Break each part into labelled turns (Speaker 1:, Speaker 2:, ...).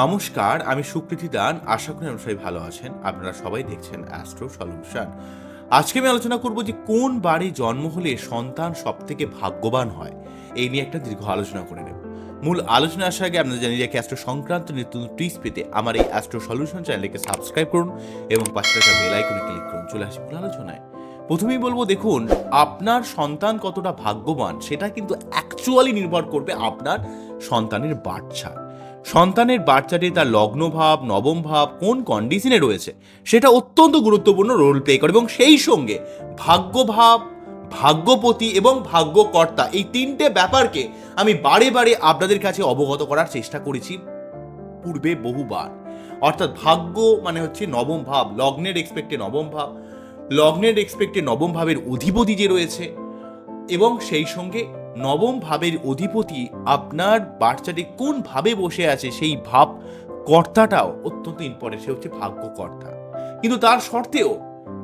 Speaker 1: নমস্কার, আমি সুপ্রীতি দান। আশা করি সবাই ভালো আছেন। আপনারা সবাই দেখছেন অ্যাস্ট্রো সলিউশন আজকে আমি আলোচনা করব যে কোন বাড়ি জন্ম হলে সন্তান সব থেকে ভাগ্যবান হয়। এই নিয়ে একটা দীর্ঘ আলোচনা করে নেব। মূল আলোচনা আসার আগে আপনারা জানিয়ে রাখি অ্যাস্ট্রো সংক্রান্ত নিত্য টিপস পেতে আমার এই অ্যাস্ট্রো সলিউশন চ্যানেলকে সাবস্ক্রাইব করুন এবং পাশে থাকা বেল আইকনে ক্লিক করুন। চলে আসি মূল আলোচনায়। প্রথমেই বলব, দেখুন, আপনার সন্তান কতটা ভাগ্যবান সেটা কিন্তু অ্যাকচুয়ালি নির্ভর করবে আপনার সন্তানের বাচ্চা সন্তানের বাচ্চাটি তার লগ্নভাব নবম ভাব কোন কন্ডিশনে রয়েছে, সেটা অত্যন্ত গুরুত্বপূর্ণ রোল প্লে করে এবং সেই সঙ্গে ভাগ্যভাব, ভাগ্যপতি এবং ভাগ্যকর্তা এই তিনটে ব্যাপারকে আমি বারে বারে আপনাদের কাছে অবগত করার চেষ্টা করেছি পূর্বে বহুবার। অর্থাৎ ভাগ্য মানে হচ্ছে নবম ভাব, লগ্নের এক্সপেক্টে নবম ভাব, লগ্নের এক্সপেক্টে নবম ভাবের অধিপতি যে রয়েছে এবং সেই সঙ্গে নবম ভাবের অধিপতি আপনার বাচ্চাটি কোন ভাবে বসে আছে সেই ভাব কর্তাটাও অত্যন্ত ইম্পর্টেন্ট সে হচ্ছে ভাগ্যকর্তা। কিন্তু তার সত্ত্বেও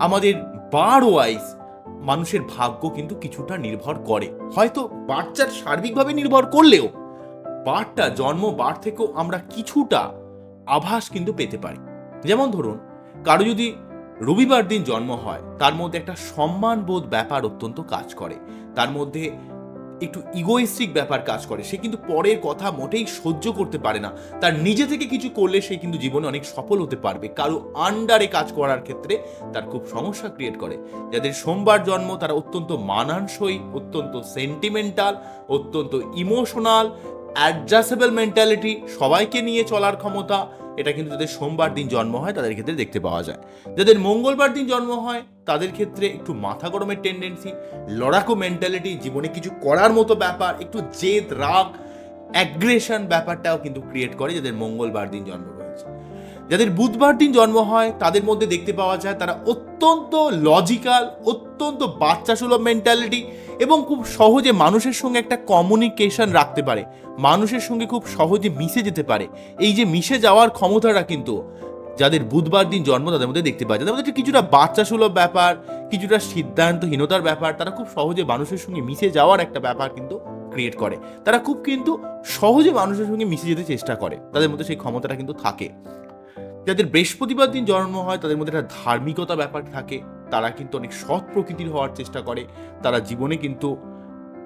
Speaker 1: আমাদের বার ওয়াইজ মানুষের ভাগ্য কিন্তু কিছুটা নির্ভর করে। হয়তো বাচ্চার সার্বিকভাবে নির্ভর করলেও বারটা জন্ম বার থেকেও আমরা কিছুটা আভাস কিন্তু পেতে পারি। যেমন ধরুন, কারও যদি রবিবার দিন জন্ম হয়, তার মধ্যে একটা সম্মানবোধ ব্যাপার অত্যন্ত কাজ করে। তার মধ্যে একটু ইগোইস্টিক ব্যাপার কাজ করে। সে কিন্তু পরের কথা মোটেই সহ্য করতে পারে না। তার নিজে থেকে কিছু করলে সে কিন্তু জীবনে অনেক সফল হতে পারবে। কারও আন্ডারে কাজ করার ক্ষেত্রে তার খুব সমস্যা ক্রিয়েট করে। যাদের সোমবার জন্ম তারা অত্যন্ত মানানসই, অত্যন্ত সেন্টিমেন্টাল অত্যন্ত ইমোশনাল অ্যাডজাস্টেবল মেন্টালিটি সবাইকে নিয়ে চলার ক্ষমতা। এটা কিন্তু যাদের সোমবার দিন জন্ম হয় তাদের ক্ষেত্রে দেখতে পাওয়া যায়। যাদের মঙ্গলবার দিন জন্ম হয় তাদের ক্ষেত্রে একটু মাথা গরমের টেন্ডেন্সি লড়াকু মেন্টালিটি জীবনে কিছু করার মতো ব্যাপার, একটু জেদ, রাগ অ্যাগ্রেশন ব্যাপারটাও কিন্তু ক্রিয়েট করে যাদের মঙ্গলবার দিন জন্ম রয়েছে যাদের বুধবার দিন জন্ম হয়, তাদের মধ্যে দেখতে পাওয়া যায় তারা অত্যন্ত লজিক্যাল অত্যন্ত বাচ্চা সুলভ মেন্টালিটি এবং খুব সহজে মানুষের সঙ্গে একটা কমিউনিকেশন রাখতে পারে। মানুষের সঙ্গে খুব সহজে মিশে যেতে পারে। এই যে মিশে যাওয়ার ক্ষমতাটা কিন্তু যাদের বুধবার দিন জন্ম, তাদের মধ্যে দেখতে পাওয়া যায়। তাদের কিছুটা বাচ্চা সুলভ ব্যাপার, কিছুটা সিদ্ধান্তহীনতার ব্যাপার, তারা খুব সহজে মানুষের সঙ্গে মিশে যাওয়ার একটা ব্যাপার কিন্তু ক্রিয়েট করে। তারা খুব কিন্তু সহজে মানুষের সঙ্গে মিশে যেতে চেষ্টা করে। তাদের মধ্যে সেই ক্ষমতাটা কিন্তু থাকে। যাদের বৃহস্পতিবার দিন জন্ম হয়, তাদের মধ্যে একটা ধার্মিকতা ব্যাপার থাকে। তারা কিন্তু অনেক সৎ প্রকৃতির হওয়ার চেষ্টা করে। তারা জীবনে কিন্তু,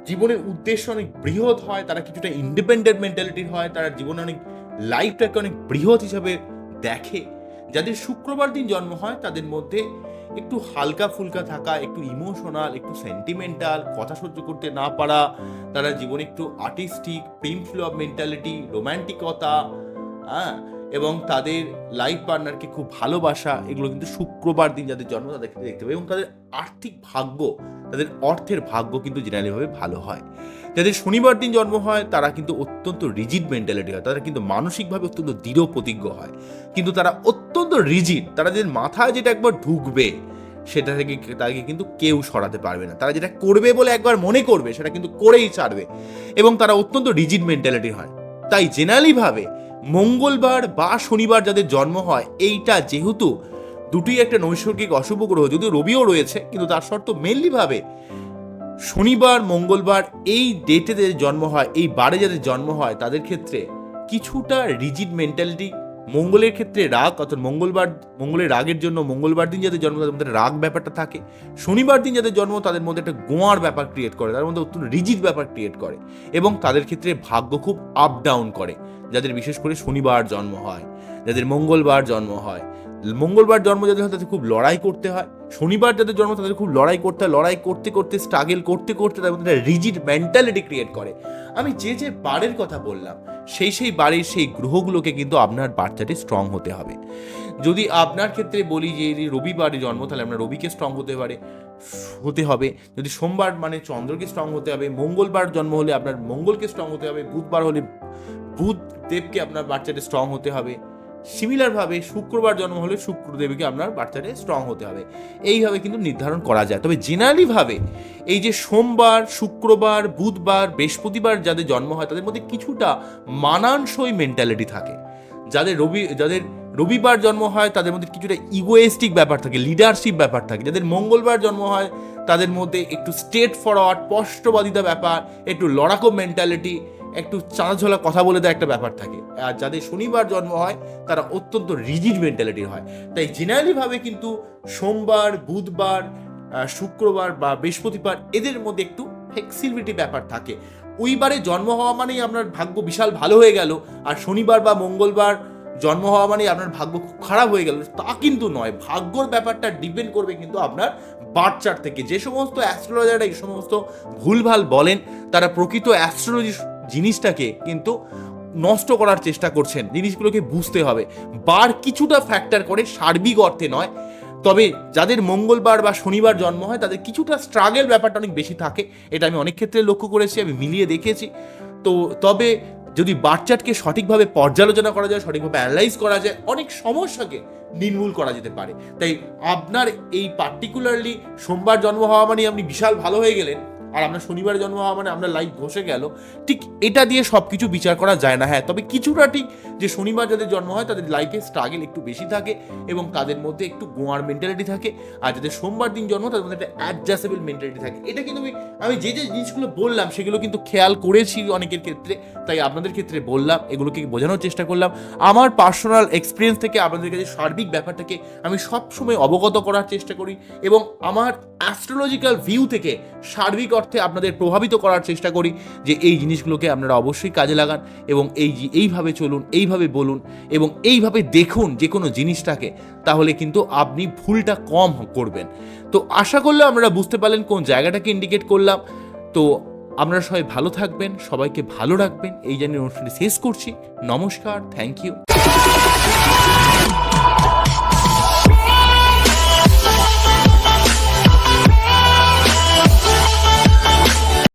Speaker 1: জীবনের উদ্দেশ্য অনেক বৃহৎ হয়। তারা কিছুটা ইন্ডিপেন্ডেন্ট মেন্টালিটির হয়। তারা জীবনে অনেক লাইফটাকে অনেক বৃহৎ হিসাবে দেখে। যাদের শুক্রবার দিন জন্ম হয়, তাদের মধ্যে একটু হালকা ফুলকা থাকা, একটু ইমোশনাল একটু সেন্টিমেন্টাল কথা সহ্য করতে না পারা, তারা জীবনে একটু আর্টিস্টিক প্রেম ফ্লো মেন্টালিটি রোম্যান্টিকতা হ্যাঁ এবং তাদের লাইফ পার্টনারকে খুব ভালোবাসা, এগুলো কিন্তু শুক্রবার দিন যাদের জন্ম তাদের ক্ষেত্রে দেখতে পাবে এবং তাদের আর্থিক ভাগ্য, তাদের অর্থের ভাগ্য কিন্তু জেনারেলিভাবে ভালো হয়। যাদের শনিবার দিন জন্ম হয়, তারা কিন্তু অত্যন্ত রিজিড মেন্টালিটি হয়, তারা কিন্তু মানসিকভাবে অত্যন্ত দৃঢ় প্রতিজ্ঞ হয়। কিন্তু তারা অত্যন্ত রিজিড তারা যে মাথায় যেটা একবার ঢুকবে, সেটা থেকে তাকে কিন্তু কেউ সরাতে পারবে না। তারা যেটা করবে বলে একবার মনে করবে, সেটা কিন্তু করেই ছাড়বে। এবং তারা অত্যন্ত রিজিড মেন্টালিটি হয়। তাই জেনারেলিভাবে মঙ্গলবার বা শনিবার যাদের জন্ম হয়, এইটা যেহেতু দুটোই একটা নৈসর্গিক অশুভ গ্রহ, যদিও রবিও রয়েছে, কিন্তু তার শর্ত মেনলিভাবে শনিবার, মঙ্গলবার এই ডেটে যাদের জন্ম হয়, এই বারে যাদের জন্ম হয়, তাদের ক্ষেত্রে কিছুটা রিজিড মেন্টালিটি মঙ্গলের ক্ষেত্রে রাগ, অর্থাৎ মঙ্গলবার, মঙ্গলের রাগের জন্য মঙ্গলবার দিন যাদের জন্ম, তাদের মধ্যে রাগ ব্যাপারটা থাকে। শনিবার দিন যাদের জন্ম, তাদের মধ্যে একটা গোয়ার ব্যাপার ক্রিয়েট করে, তাদের মধ্যে অত্যন্ত রিজিড ব্যাপার ক্রিয়েট করে এবং তাদের ক্ষেত্রে ভাগ্য খুব আপ ডাউন করে, যাদের বিশেষ করে শনিবার জন্ম হয়, যাদের মঙ্গলবার জন্ম হয়। মঙ্গলবার জন্ম যাদের হয়, তাদের খুব লড়াই করতে হয় শনিবার যাদের জন্ম, তাদের খুব লড়াই করতে হয়, লড়াই করতে করতে স্ট্রাগল করতে করতে তাদের মধ্যে রিজিড মেন্টালিটি ক্রিয়েট করে। আমি যে যে বারের কথা বললাম, সেই সেই বাড়ির সেই গ্রহগুলোকে কিন্তু আপনার বাচ্চাটি স্ট্রং হতে হবে। যদি আপনার ক্ষেত্রে বলি যে রবিবারে জন্ম, তাহলে আপনার রবিকে স্ট্রং হতে পারে, হতে হবে। যদি সোমবার মানে চন্দ্রকে স্ট্রং হতে হবে, মঙ্গলবার জন্ম হলে আপনার মঙ্গলকে স্ট্রং হতে হবে, বুধবার হলে বুধ, দেবকে আপনার বাচ্চাটা স্ট্রং হতে হবে। সিমিলারভাবে শুক্রবার জন্ম হলে শুক্রদেবীকে আপনার বাচ্চাটা স্ট্রং হতে হবে। এইভাবে কিন্তু নির্ধারণ করা যায়। তবে জেনারেলিভাবে এই যে সোমবার, শুক্রবার, বুধবার, বৃহস্পতিবার যাদের জন্ম হয়, তাদের মধ্যে কিছুটা মানানসই মেন্টালিটি থাকে। যাদের রবি, যাদের রবিবার জন্ম হয়, তাদের মধ্যে কিছুটা ইগোয়েস্টিক ব্যাপার থাকে লিডারশিপ ব্যাপার থাকে। যাদের মঙ্গলবার জন্ম হয়, তাদের মধ্যে একটু স্টেট ফরওয়ার্ড স্পষ্টবাদিতা ব্যাপার, একটু লড়াকো মেন্টালিটি একটু চাঁদাঝোলা কথা বলে দেওয়া একটা ব্যাপার থাকে। আর যাদের শনিবার জন্ম হয়, তারা অত্যন্ত রিজিড মেন্টালিটির হয়। তাই জেনারেলিভাবে কিন্তু সোমবার, বুধবার শুক্রবার বা বৃহস্পতিবার এদের মধ্যে একটু ফ্লেক্সিবিলিটি ব্যাপার থাকে। ওইবারে জন্ম হওয়া মানেই আপনার ভাগ্য বিশাল ভালো হয়ে গেল, আর শনিবার বা মঙ্গলবার জন্ম হওয়া মানেই আপনার ভাগ্য খুব খারাপ হয়ে গেল। তা কিন্তু নয়, ভাগ্যর ব্যাপারটা ডিপেন্ড করবে কিন্তু আপনার বার্থ চার্ট থেকে। যে সমস্ত অ্যাস্ট্রোলজাররা এই সমস্ত ভুলভাল বলেন, তারা প্রকৃত অ্যাস্ট্রোলজি জিনিসটাকে কিন্তু নষ্ট করার চেষ্টা করছেন। জিনিসগুলোকে বুঝতে হবে। বার কিছুটা ফ্যাক্টর করে সার্বিক অর্থে নয়, তবে যাদের মঙ্গলবার বা শনিবার জন্ম হয়, তাদের কিছুটা স্ট্রাগেল ব্যাপারটা অনেক বেশি থাকে। এটা আমি অনেক ক্ষেত্রে লক্ষ্য করেছি, আমি মিলিয়ে দেখেছি। তো তবে যদি বাচ্চাটকে সঠিকভাবে পর্যালোচনা করা যায়, সঠিকভাবে অ্যানালাইজ করা যায়, অনেক সমস্যাকে নির্মূল করা যেতে পারে। তাই আপনার এই পার্টিকুলারলি সোমবার জন্ম হওয়া মানে আপনি বিশাল ভালো হয়ে গেলেন। আর আমরা শনিবার জন্ম হওয়া মানে আপনার লাইফ ঘষে গেল, ঠিক এটা দিয়ে সব কিছু বিচার করা যায় না। হ্যাঁ তবে কিছুটা ঠিক যে শনিবার যাদের জন্ম হয়, তাদের লাইফে স্ট্রাগল একটু বেশি থাকে এবং তাদের মধ্যে একটু গোয়ার মেন্টালিটি থাকে। আর যাদের সোমবার দিন জন্ম তাদের মধ্যে একটা অ্যাডজাস্টেবল মেন্টালিটি থাকে। এটা কিন্তু আমি আমি যে যে জিনিসগুলো বললাম, সেগুলো কিন্তু খেয়াল করেছি অনেকের ক্ষেত্রে, তাই আপনাদের ক্ষেত্রে বললাম, এগুলোকে বোঝানোর চেষ্টা করলাম। আমার পার্সোনাল এক্সপিরিয়েন্স থেকে আপনাদের কাছে সার্বিক ব্যাপারটাকে আমি সবসময় অবগত করার চেষ্টা করি এবং আমার অ্যাস্ট্রোলজিক্যাল ভিউ থেকে সার্বিক অর্থে আপনাদের প্রভাবিত করার চেষ্টা করি যে এই জিনিসগুলোকে আপনারা অবশ্যই কাজে লাগান এবং এই এইভাবে চলুন, এইভাবে বলুন এবং এইভাবে দেখুন যে কোনো জিনিসটাকে, তাহলে কিন্তু আপনি ভুলটা কম করবেন। তো আশা করলে আপনারা বুঝতে পারলেন কোন জায়গাটাকে ইন্ডিকেট করলাম। তো আপনারা সবাই ভালো থাকবেন, সবাইকে ভালো রাখবেন। এই জানিয়ে অনুষ্ঠানটি শেষ করছি। নমস্কার থ্যাংক ইউ